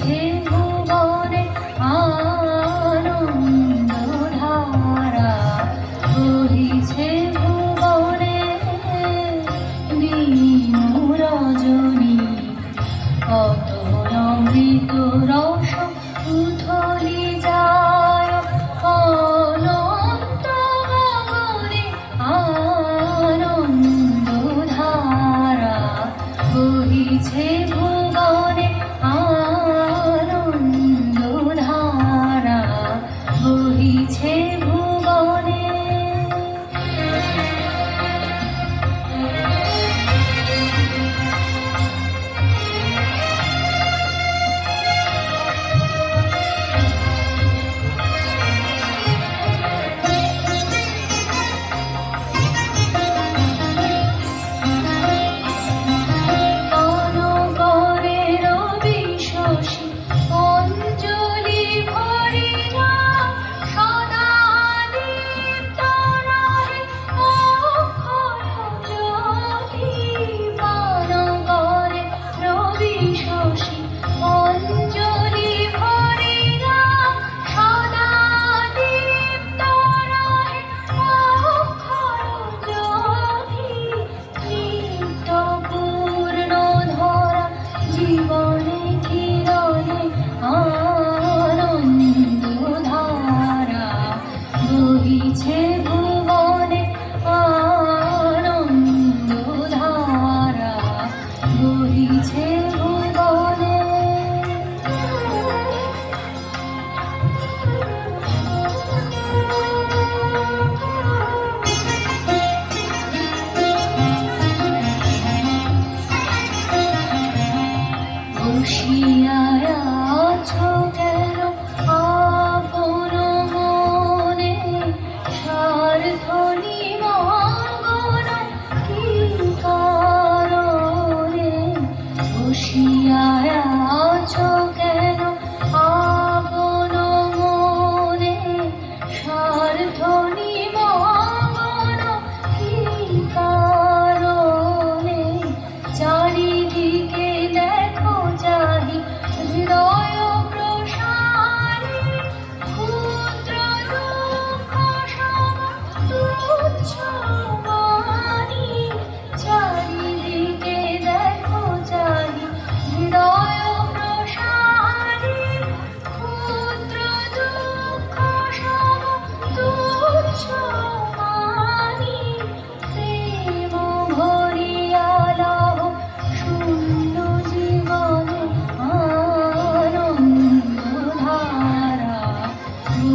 情。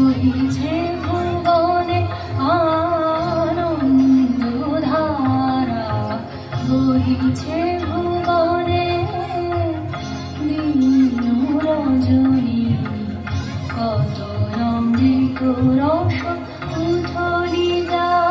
বহিছে ভুবনে আনন্দ ধারা বহিছে ভুবনে রজনী কত রমৃত রস উঠলি যায়